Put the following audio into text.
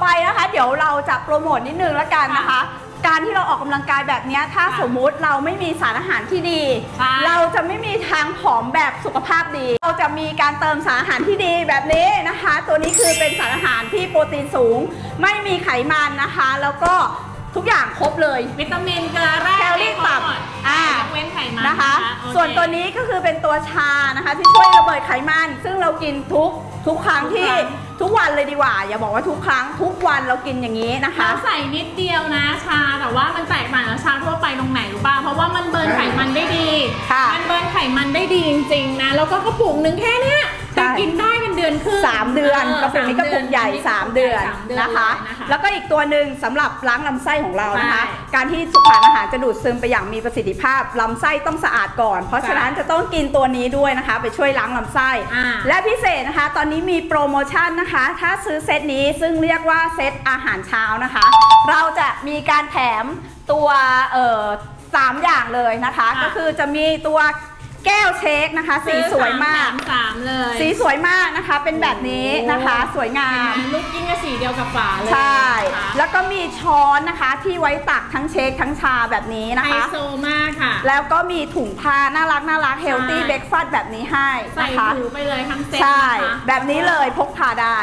ไปนะคะ เดี๋ยวเราจะโปรโมทนิดนึงแล้วกันนะคะ การที่เราออกกำลังกายแบบเนี้ยถ้าค่ะสมมุติเราไม่มีสารอาหารที่ดี ใช่ เราจะไม่มีทางผอมแบบสุขภาพดี เราจะมีการเติมสารอาหารที่ดีแบบนี้นะคะ ตัวนี้คือเป็นสารอาหารที่โปรตีนสูง ไม่มีไขมันนะคะ แล้วก็ทุกอย่างครบเลย วิตามินเกลือแร่แคลอรี่ต่ำอ่าอ่ายกเว้นไขมันนะคะ โอเค ส่วนตัวนี้ก็คือเป็นตัวชานะคะ ที่ช่วยระเบิดไขมัน ซึ่งเรากินทุก ทุกครั้งที่ทุกวันเลยดีกว่า อย่าบอกว่าทุกครั้งทุกวันเรากินอย่างนี้นะคะ เราใส่นิดเดียวนะชา แต่ว่ามันแตกต่างจากชาทั่วไปตรงไหนรู้ป่ะเพราะว่ามันเบิร์นไขมันได้ดี ค่ะ มันเบิร์นไขมันได้ดีจริงๆนะ แล้วก็กระปุกหนึ่งแค่เนี้ย ใช่จะกินได้เป็นเดือนครึ่งสามเดือนกระปุกนี้กระปุกใหญ่3เดือนสามเดือนนะคะเลยนะคะ แล้วก็อีกตัวหนึ่งสำหรับล้างลำไส้ของเรานะคะใช่การที่สุขานอาหารจะดูดซึมไปอย่างมีประสิทธิภาพลำไส้ต้องสะอาดก่อน เพราะฉะนั้นจะต้องกินตัวนี้ด้วยนะคะ ไปช่วยล้างลำไส้อ่าและพิเศษนะคะ ตอนนี้มีโปรโมชั่นนะคะ ถ้าซื้อเซตนี้ซึ่งเรียกว่าเซตอาหารเช้านะคะ เราจะมีการแถมตัวเอ่อสามอย่างเลยนะคะค่ะก็คือจะมีตัว แก้วเช็คนะคะ สีสวยมากซื้อสามเลย สีสวยมากนะคะ เป็นแบบนี้นะคะ สวยงามเห็นไหมลูกยิ่งกับสีเดียวกับฝาเลยใช่ นะคะแล้วก็มีช้อนนะคะที่ไว้ตักทั้งเช็คทั้งชาแบบนี้นะไฮคะ โซมากค่ะ แล้วก็มีถุงผ้าน่ารักน่ารักเฮลตี้ใช่ เบรกฟาสแบบนี้ให้ใส่นะคะ หูไปเลยทั้งเซ็ตใช่ นะคะ แบบนี้เลยพกพาได้